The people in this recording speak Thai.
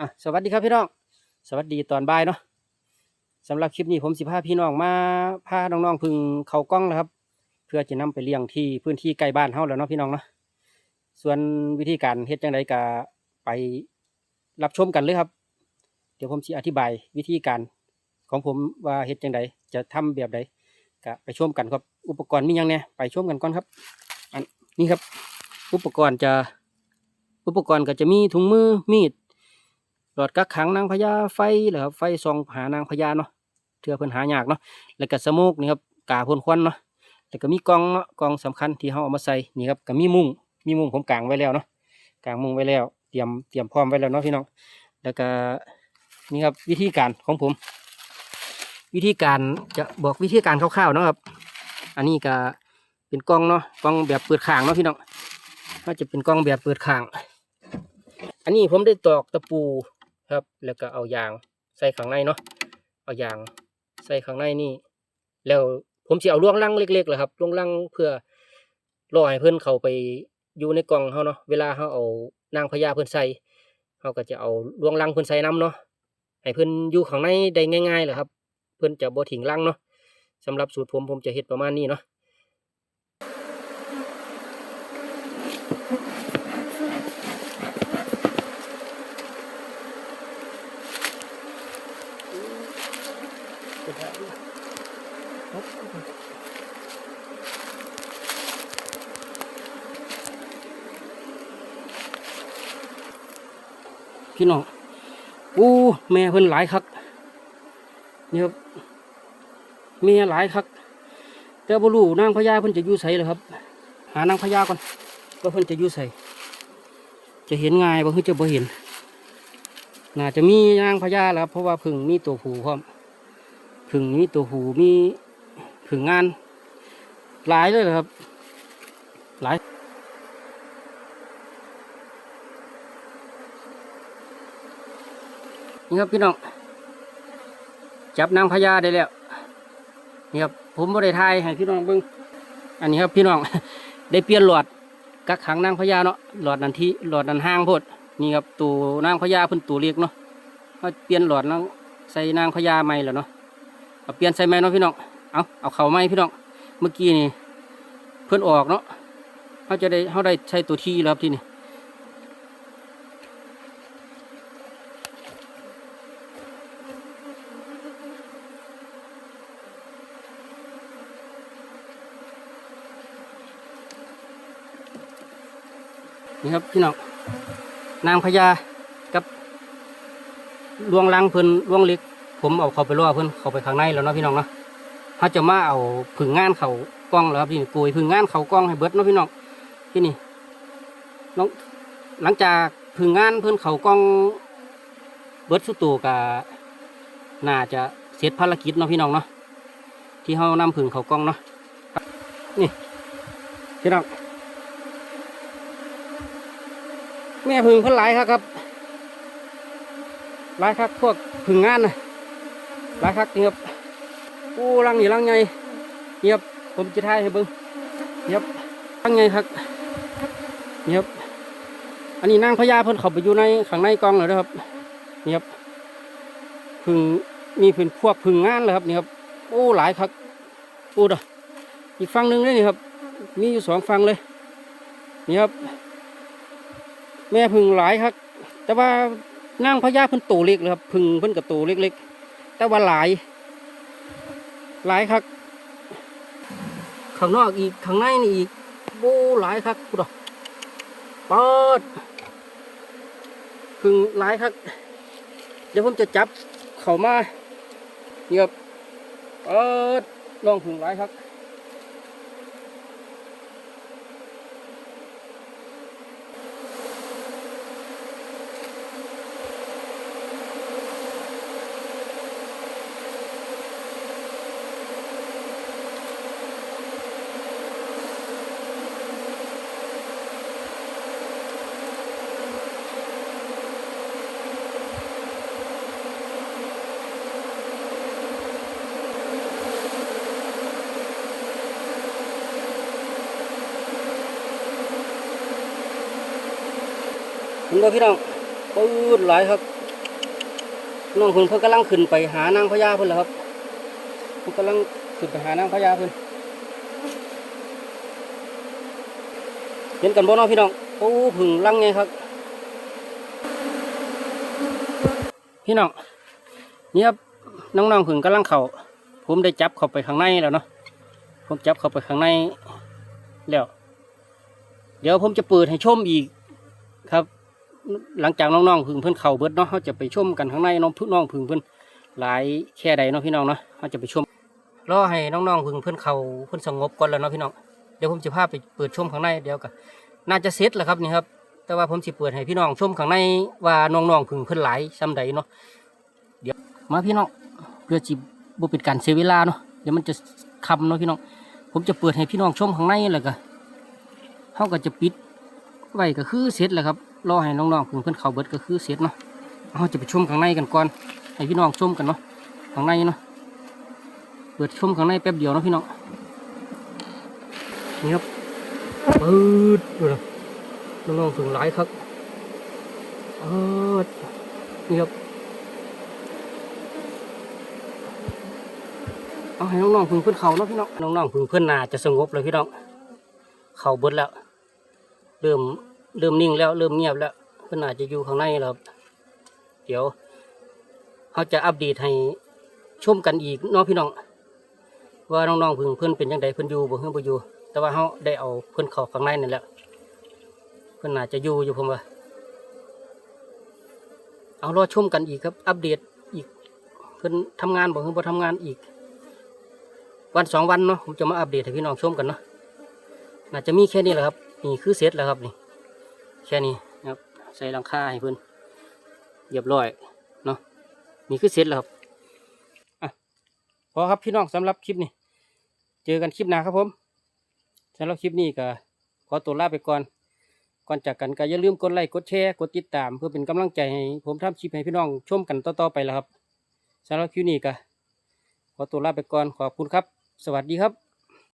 อะสวัสดีครับพี่น้อง สวัสดีตอนบ่ายเนาะสำหรับคลิปนี้ผมสิพาพี่น้องมาพาน้องๆพึ่งเขากล้องนะครับ เพื่อจะนำไปเลี้ยงที่พื้นที่ใกล้บ้านเฮาแล้วเนาะพี่น้องเนาะส่วนวิธีการเฮ็ดจังไดก็ไปรับชมกันเลยครับ เดี๋ยวผมสิอธิบายวิธีการของผมว่าเฮ็ดจังไดจะทำแบบใดก็ไปชมกันครับ อุปกรณ์มียังเนี่ยไปชมกันก่อนครับ อันนี้ครับ อุปกรณ์จะอุปกรณ์ก็จะมีถุงมือมีด หลอดกักขังนางพญาไฟเหรอครับไฟส่องหานางพญาเนาะเทื่อเพิ่นหายากเนาะแล้วก็สโมกนี่ครับกาพ่นควันเนาะแล้วก็มีกล่องเนาะกล่องสำคัญที่เฮาเอามาใส่นี่ครับก็มีมุ้งมีมุ้งผมกางไว้แล้วเนาะกางมุ้งไว้แล้ว เตรียมเตรียมพร้อมไว้แล้วเนาะพี่น้องแล้วก็นี่ครับวิธีการของผม วิธีการจะบอกวิธีการคร่าวๆเนาะครับ อันนี้ก็เป็นกล่องเนาะกล่องแบบเปิดข้างเนาะพี่น้องก็จะเป็นกล่องแบบเปิดข้าง อันนี้ผมได้ตอกตะปู ครับ แล้วก็เอายางใส่ข้างในเนาะเอายางใส่ข้างในนี่ แล้วผมจะเอาล่วงลังเล็กๆเลยครับล่วงลังเพื่อรอให้เพื่อนเขาไปอยู่ในกล่องเขาเนาะเวลาเขาเอานางพญาเพื่อนใส่เขาก็จะเอาล่วงลังเพื่อนใส่น้ำเนาะให้เพื่อนอยู่ข้างในได้ง่ายๆเลยครับ เพื่อนจะบ่ถิงลังเนาะสำหรับสูตรผมผมจะเฮ็ดประมาณนี้เนาะ พี่น้องอู้แม่เพิ่นหลายคักนี่ครับแม่หลายคักแต่บ่รู้นางพญาเพิ่นจะอยู่ไสเหรอครับ หานางพญาก่อนว่าเพิ่นจะอยู่ไสจะเห็นง่ายบ่คือจะบ่เห็นน่าจะมีนางพญาแล้วครับเพราะว่าพึ่งมีตัวผู้พร้อม พึ่งมีตัวผู้มีพึ่งงาน หลายเลยครับ หลายนี่ครับพี่น้อง จับนางพญาได้แล้วนี่ครับผมบ่ไทายให้พี่น้องเบิ่งอันนี้ครับพี่น้อง ได้เปลี่ยนหลอดกักขังนางพญาเนาะหลอดนันทีหลอดนันห้างพดนี่ครับตัวนางพญาเพิ่นตัวเล็กเนาะเขาเปลี่ยนหลอดนางใส่นางพญาใหม่แล้วเนาะ เอาเปลี่ยนใส่ใหม่เนาะพี่น้อง เอาเอาเข่าใหม่พี่น้อง เมื่อกี้นี่เพิ่อนออกเนาะเขาจะได้เขาได้ใช้ตัวที่แล้วครับที่นี่นี่ครับพี่น้องนางพญากับลวงลังเพิ่นลวงเล็ก ผมเอาเขาไปล่อเพิ่อนเขาไปข้างในแล้วเนาะพี่น้องเนาะเขาจะมาเอาผึ่งงานเขากล้องแล้วครับพี่นี่กุยผึ่งงานเขากล้องให้เบิดเนาะพี่น้องที่นี่น้องหลังจากผึ่งงานเพิ่อนเขากล้อง เบิดสุดตัวกะน่าจะเสร็จภารกิจเนาะพี่น้องเนาะที่เขานำผึ่งเขากล้องเนาะนี่พี่น้องแม่พึ่งเพิ่นหลายครับครับหลายครับพวกพึ่งงานนะ หลายครับนี่ครับโอ้รังนี่รังใหญ่นี่ครับผมจะถ่ายให้เบิ่งนี่ครับรังใหญ่ครับนี่ครับอันนี้นางพญาเพิ่นเข้าไปอยู่ในข้างในกองเลยนะครับนี่ครับพึ่งมีพึ่งพวกพึ่งงานเลยครับนี่ครับโอ้หลายครับโอ้ดอกอีกฝั่งหนึ่งเลยนี่ครับ มีอยู่สองฝั่งเลยนี่ครับ แม่พึ่งหลายครับ แต่ว่านางพญาเพิ่นโตเล็กเลยครับพึ่งเพิ่นกับโตเล็กๆ แต่ว่าหลาย หลายครับข้างนอกอีกข้างในนี่อีกบูหลายครับกูดอกปอดพึ่งหลายครับ เดี๋ยวผมจะจับเขามาเนี่ครับปอดลองพึ่งหลายครับ นบ่พี่น้องปืนหลายครับน้องเพิ่นเพิ่นกำลังขึ้นไปหานางพญาเพิ่นแหละครับเพิ่นกำลังขึ้นไปหานางพญาเพิ่นเห็นกันบ่น้องพี่น้องโอ้ผึ่งลังไงครับ พี่น้องนี่ครับน้องๆผึ่งกำลังเข้าผมได้จับเข้าไปข้างในแล้วเนาะผมจับเข้าไปข้างในแล้ว เดี๋ยวผมจะเปิดให้ชมอีกครับ หลังจากน้องๆพึ่งเพื่อนเข่าเบิดเนาะเขาจะไปชมกันข้างในน้องพึ่งน้องพึ่งเพื่อนหลายแค่ใดเนาะพี่น้องเนาะเขาจะไปชมรอให้น้องๆพึ่งเพื่อนเข่าเพื่อนสงบก่อนแล้วเนาะพี่น้องเดี๋ยวผมจะพาไปเปิดชมข้างในเดี๋ยวกันน่าจะเสร็จแล้วครับนี่ครับแต่ว่าผมสิเปิดให้พี่น้องชมข้างในว่าน้องๆพึ่งเพื่อนหลายซ้ำใดเนาะเดี๋ยวมาพี่น้องเพื่อจิบ่เป็นการเสียเวลาเนาะเดี๋ยวมันจะคำเนาะพี่น้อง ผมจะเปิดให้พี่น้องชมข้างในแล้วก็เขาก็จะปิดไว้ก็คือเสร็จแล้วครับ รอให้น้องๆเพิ่งเพิ่นเขาเบิดก็คือเสร็จเนาะเราจะไปชมข้างในกันก่อน ให้พี่น้องชมกันเนาะ ข้างในเนาะ เปิดชมข้างในแป๊บเดียวเนาะพี่น้อง นี่ครับปืดดูนะน้องๆถึงหลายครับเออนี่ครับเอาให้น้องๆเพิ่งเพิ่อนเขาเนาะพี่น้อง น้องๆเพิ่งเพิ่อนนาจะสงบเลยพี่น้อง เขาเบิดแล้ว เริ่ม เริ่มนิ่งแล้วเริ่มเงียบแล้วเพิ่นอาจจะอยู่ข้างในแล้วครับเดี๋ยวเขาจะอัปเดตให้ชมกันอีกน้องพี่น้อง ว่าน้องๆเพิ่งเพิ่อนเป็นยังไงเพิ่อนอยู่บ่เพิ่อนบ่อยู่ แต่ว่าเขาได้เอาเพิ่อนเข้าข้างในนั่นแหละเพิ่อนอาจจะอยู่อยู่ผมว่า เอารอชมกันอีกครับ อัปเดตอีก เพิ่อนทำงานบ่เพิ่อนบ่ทำงานอีก วันสองวันเนาะผมจะมาอัปเดตให้พี่น้องชมกันเนาะน่าจะมีแค่นี้แหละครับนี่คือเสร็จแล้วครับนี่ แค่นี้นะครับใส่หลังคาให้เพื่อนเรียบร้อยเนาะนี่คือเสร็จแล้วครับอะพอครับพี่น้องสำหรับคลิปนี้ เจอกันคลิปหน้าครับผมสำหรับคลิปนี้ก็ขอตัวลาไปก่อน ก่อนจากกันก็อย่าลืมกดไลค์กดแชร์กดติดตาม เพื่อเป็นกำลังใจให้ผมทำคลิปให้พี่น้องชมกันต่อๆไปแล้วครับสำหรับคลิปนี้ก็ขอตัวลาไปก่อนขอบคุณครับ สวัสดีครับ